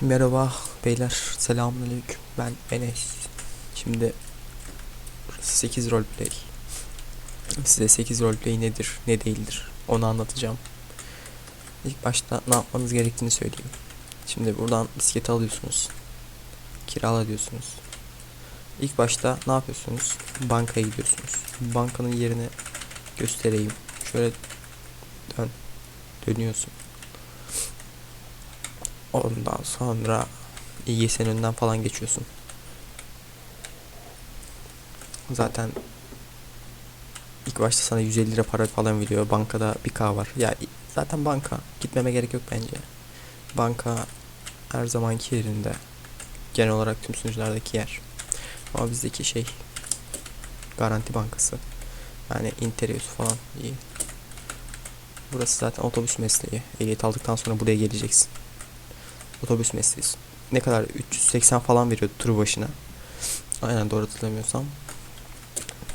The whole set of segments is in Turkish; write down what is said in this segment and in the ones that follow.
Merhaba beyler, selamünaleyküm. Ben Enes. Şimdi burası 8 roleplay. Size 8 roleplay nedir, ne değildir onu anlatacağım. İlk başta ne yapmanız gerektiğini söyleyeyim. Şimdi buradan bisikleti alıyorsunuz. Kirala diyorsunuz. İlk başta ne yapıyorsunuz? Bankaya gidiyorsunuz. Bankanın yerini göstereyim. Şöyle dön. Dönüyorsun. Ondan sonra İGS'nin önünden falan geçiyorsun. Zaten ilk başta sana 150 lira para falan veriyor. Bankada bir K var. Ya zaten banka. Gitmeme gerek yok bence. Banka her zamanki yerinde. Genel olarak tüm sunuculardaki yer. Ama bizdeki şey Garanti Bankası. Yani Interius falan iyi. Burası zaten otobüs mesleği. Ehliyet aldıktan sonra buraya geleceksin. Otobüs mesleği. Ne kadar 380 falan veriyor tur başına. Aynen doğru hatırlamıyorsam.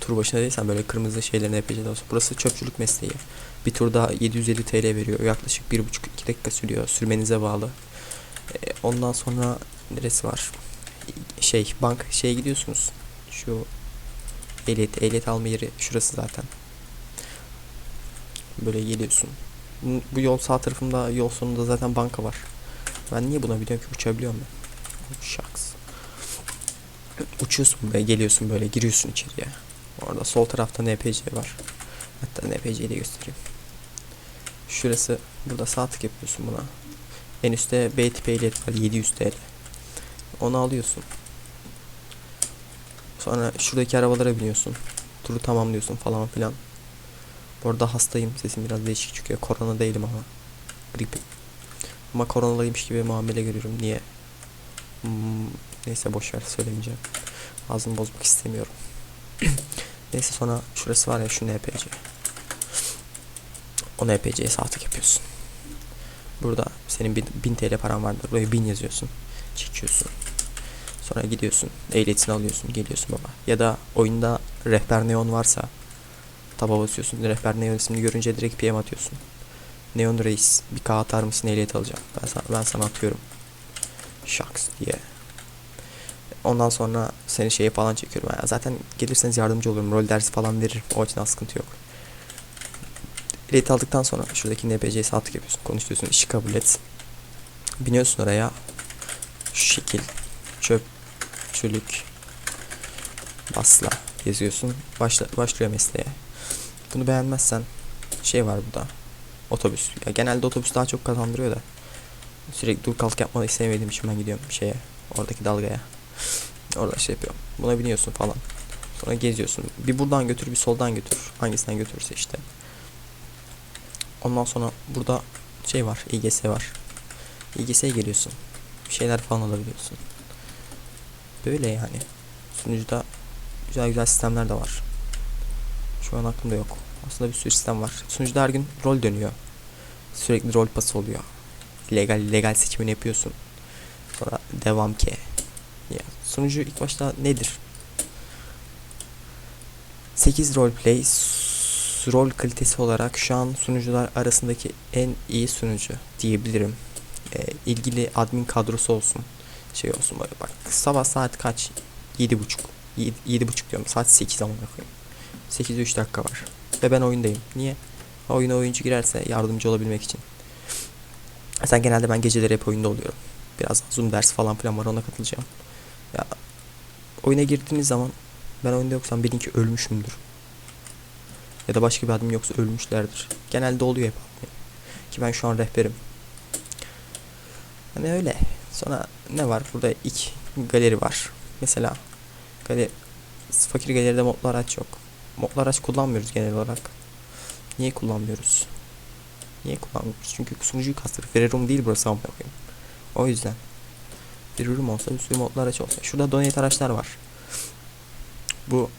Tur başına değilsen böyle kırmızı şeylerin epeyce olsa. Burası çöpçülük mesleği. Bir turda 750 TL veriyor. Yaklaşık 1,5-2 dakika sürüyor. Sürmenize bağlı. Ee, ondan sonra neresi var? Şey bank şeye gidiyorsunuz. Şu ehliyet, ehliyet alma yeri şurası zaten. Böyle geliyorsun. Bu yol sağ tarafında yol sonunda zaten banka var. Ben niye buna biliyorum ki uçabiliyor muyum? Şaks. Uçuyorsun böyle geliyorsun böyle giriyorsun içeriye. Orada sol tarafta NPC var. Hatta NPC'yi de göstereyim. Şurası burada sağ tık yapıyorsun buna. En üstte B tipi ehliyet var 700 TL. Onu alıyorsun. Sonra şuradaki arabalara biniyorsun. Turu tamamlıyorsun falan filan. Bu arada hastayım. Sesim biraz değişik çıkıyor. Korona değilim ama. Gripim. Ama koronalıymış gibi muamele görüyorum. Niye? Hmm, neyse boş ver söylemeyeceğim. Ağzımı bozmak istemiyorum. neyse sonra şurası var ya şu NPC. O NPC'ye saatlik yapıyorsun. Burada senin 1000 TL paran vardır. Buraya 1000 yazıyorsun. Çekiyorsun. Sonra gidiyorsun. Ehliyetini alıyorsun. Geliyorsun baba. Ya da oyunda rehber neon varsa taba basıyorsun. Rehber neon ismini görünce direkt PM atıyorsun. Neon Reis bir K atar mısın ehliyet alacağım. Ben sana, ben sana atıyorum. Şaks diye. Ondan sonra seni şeye falan çekiyorum. Yani zaten gelirseniz yardımcı olurum. Rol dersi falan veririm. O açıdan sıkıntı yok. Ehliyet aldıktan sonra şuradaki NPC'ye sağ tık yapıyorsun. Konuşuyorsun. işi kabul et. Biniyorsun oraya. Şu şekil. Çöp. Çölük. Basla yazıyorsun. Başla, başlıyor mesleğe. Bunu beğenmezsen şey var burada otobüs. Ya genelde otobüs daha çok kazandırıyor da. Sürekli dur kalk yapmayı sevmediğim için ben gidiyorum şeye. Oradaki dalgaya. Orada şey yapıyorum. Buna biniyorsun falan. Sonra geziyorsun. Bir buradan götür bir soldan götür. Hangisinden götürürse işte. Ondan sonra burada şey var. İGS var. İGS'ye geliyorsun. Bir şeyler falan alabiliyorsun. Böyle yani. Sunucuda güzel güzel sistemler de var. Şu an aklımda yok. Aslında bir sürü sistem var. Sunucuda her gün rol dönüyor. Sürekli rol pası oluyor. Legal legal seçimini yapıyorsun. Sonra devam ki. Ya sunucu ilk başta nedir? 8 roleplay rol kalitesi olarak şu an sunucular arasındaki en iyi sunucu diyebilirim. Ee, ilgili admin kadrosu olsun. Şey olsun böyle bak. Sabah saat kaç? 7.30. 7, 7.30 diyorum. Saat 8 amına koyayım. 8'e 3 dakika var. Ve ben oyundayım. Niye? Oyuna oyuncu girerse yardımcı olabilmek için. Sen genelde ben geceleri hep oyunda oluyorum. Biraz Zoom ders falan filan var ona katılacağım. Ya oyuna girdiğiniz zaman ben oyunda yoksam benimki ölmüşümdür. Ya da başka bir adım yoksa ölmüşlerdir. Genelde oluyor hep. Ki ben şu an rehberim. Hani öyle. Sonra ne var? Burada ilk galeri var. Mesela galeri fakir galeride modlu araç yok. Modlu araç kullanmıyoruz genel olarak. Niye kullanmıyoruz? Niye kullanmıyoruz? Çünkü sunucuyu kastır. Ferrum değil burası amına koyayım. O yüzden. Ferrum olsa bir sürü modlu araç olsa. Şurada donate araçlar var. Bu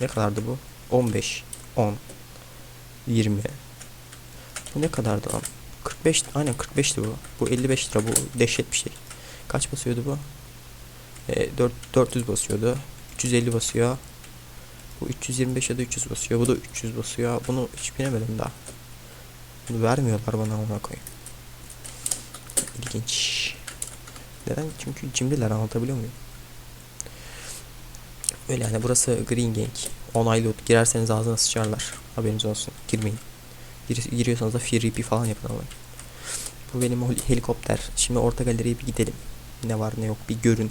ne kadardı bu? 15, 10, 20. Bu ne kadardı lan? 45, aynen 45'ti bu. Bu 55 lira bu dehşet bir şey. Kaç basıyordu bu? E, 4, 400 basıyordu. 350 basıyor. Bu 325 ya da 300 basıyor. Bu da 300 basıyor. Bunu hiç bilemedim daha. Bunu vermiyorlar bana ona koyayım. İlginç. Neden? Çünkü cimriler anlatabiliyor muyum? Öyle yani burası Green Gang. Onaylı girerseniz ağzına sıçarlar. Haberiniz olsun. Girmeyin. Gir- giriyorsanız da free RP falan yapın ama. Bu benim helikopter. Şimdi orta galeriye bir gidelim. Ne var ne yok bir görün.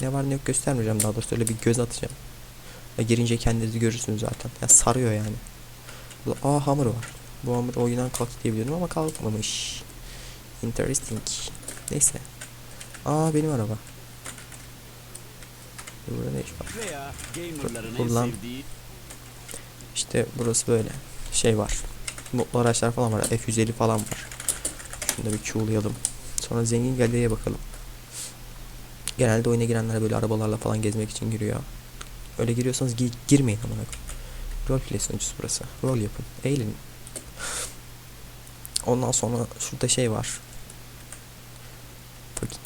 Ne var ne yok göstermeyeceğim daha doğrusu öyle bir göz atacağım. Ya girince kendinizi görürsünüz zaten. Ya sarıyor yani. Burada, aa hamur var. Bu hamur oyundan kalktı diyebilirim ama kalkmamış. Interesting. Neyse. Aa benim araba. Burada ne iş var? Kullan. İşte burası böyle. Şey var. Mutlu araçlar falan var. F150 falan var. Şunu da bir çuğulayalım. Sonra zengin galeriye bakalım. Genelde oyuna girenler böyle arabalarla falan gezmek için giriyor. Öyle giriyorsanız gi- girmeyin amına koyayım. Roleplay sunucusu burası. Rol yapın. Eğlenin. Ondan sonra şurada şey var.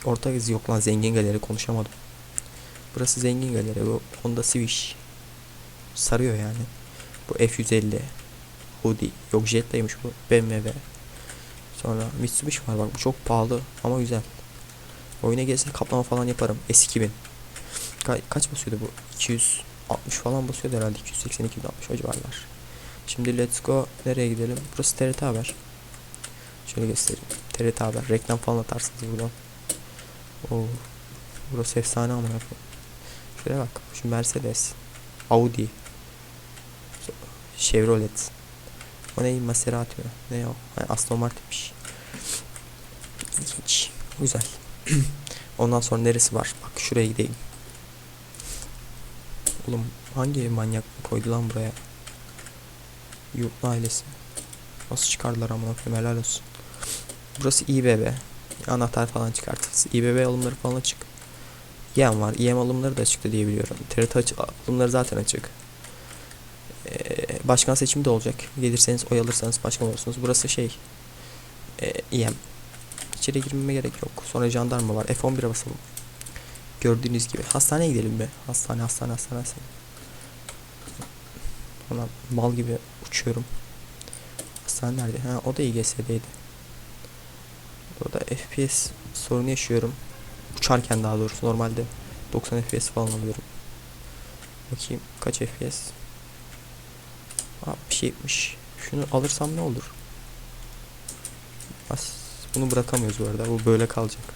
Orta gezi yok lan zengin galeri konuşamadım. Burası zengin galeri. Bu Honda Civic. Sarıyor yani. Bu F150. Audi. Yok Jetta'ymış bu. BMW. Sonra Mitsubishi var bak bu çok pahalı ama güzel. Oyuna gelse kaplama falan yaparım. S2000. Ka- kaç basıyordu bu? 260 falan basıyordu herhalde. 280 260 o civarlar. Şimdi let's go. Nereye gidelim? Burası TRT Haber. Şöyle göstereyim. TRT Haber. Reklam falan atarsınız buradan. Oo. Burası efsane ama Şuraya bak. Şu Mercedes. Audi. Chevrolet. O ne? Maserati mi? Ne o? Ha, Aston Martin'miş. İlginç. Güzel. Ondan sonra neresi var? Bak şuraya gideyim. Oğlum hangi manyak koydu lan buraya? Yurtlu ailesi. Nasıl çıkardılar amına koyayım helal olsun. Burası İBB. Anahtar falan çıkartırsın. İBB alımları falan açık. İEM var. İEM alımları da açıktı diye biliyorum. TRT alımları zaten açık. Ee, başkan seçimi de olacak. Gelirseniz oy alırsanız başkan olursunuz. Burası şey e, İEM. İçeri girmeme gerek yok. Sonra jandarma var. F11'e basalım. Gördüğünüz gibi. Hastaneye gidelim be. Hastane, hastane, hastane. hastane. Ona mal gibi uçuyorum. Hastane nerede? Ha, o da İGS'deydi. Burada FPS sorunu yaşıyorum. Uçarken daha doğrusu. Normalde 90 FPS falan alıyorum. Bakayım kaç FPS? Aa, bir şeymiş. Şunu alırsam ne olur? As bunu bırakamıyoruz bu arada. Bu böyle kalacak.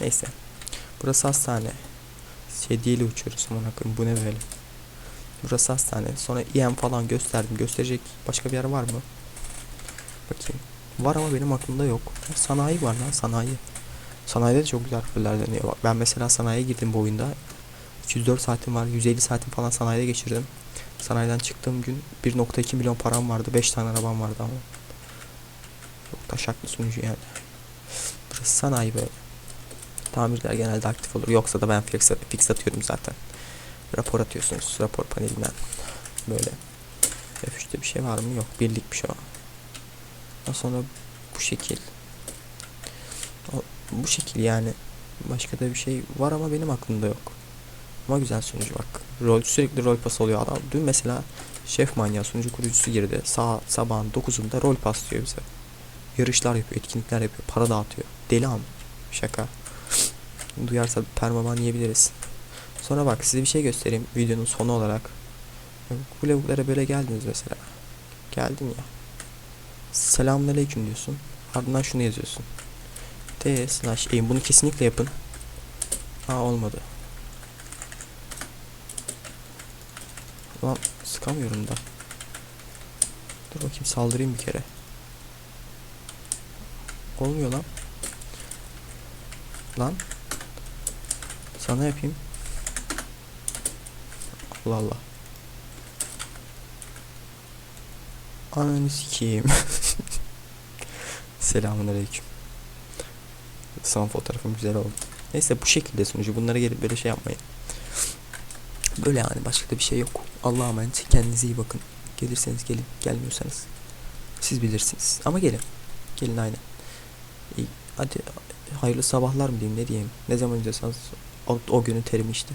Neyse. Burası hastane. Sedyeyle uçuyoruz aman akım. Bu ne böyle? Burası hastane. Sonra EM falan gösterdim. Gösterecek başka bir yer var mı? Bakayım. Var ama benim aklımda yok. Sanayi var lan sanayi. Sanayide de çok güzel roller dönüyor. Bak ben mesela sanayiye girdim bu oyunda. 204 saatim var. 150 saatim falan sanayide geçirdim. Sanayiden çıktığım gün 1.2 milyon param vardı. 5 tane arabam vardı ama. Çok taşaklı sunucu yani. Burası sanayi böyle. Tamirler genelde aktif olur. Yoksa da ben fix, fix atıyorum zaten. Rapor atıyorsunuz rapor panelinden. Böyle. F3'te bir şey var mı? Yok. Birlikmiş o. Daha sonra bu şekil. O, bu şekil yani. Başka da bir şey var ama benim aklımda yok. Ama güzel sunucu bak. Rol sürekli rol pas oluyor adam. Dün mesela Şef Manyağı sunucu kurucusu girdi. Sağ sabahın 9'unda rol pas diyor bize. Yarışlar yapıyor, etkinlikler yapıyor, para dağıtıyor. Deli am. Şaka. Duyarsa permaban yiyebiliriz. Sonra bak size bir şey göstereyim videonun sonu olarak. Bu lavuklara böyle geldiniz mesela. Geldin ya. Selamünaleyküm diyorsun. Ardından şunu yazıyorsun. T slash aim. Bunu kesinlikle yapın. Aa olmadı. Ulan sıkamıyorum da. Dur bakayım saldırayım bir kere. Olmuyor lan. Lan. Sana yapayım. Allah Allah. Ananı sikeyim. Selamun aleyküm. Son fotoğrafım güzel oldu. Neyse bu şekilde sunucu. Bunlara gelip böyle şey yapmayın. Böyle yani başka da bir şey yok. Allah'a emanet. Kendinize iyi bakın. Gelirseniz gelin. Gelmiyorsanız siz bilirsiniz. Ama gelin. Gelin aynen. İyi. Hadi hayırlı sabahlar mı diyeyim ne diyeyim. Ne zaman izliyorsanız o, o günün terimi işte.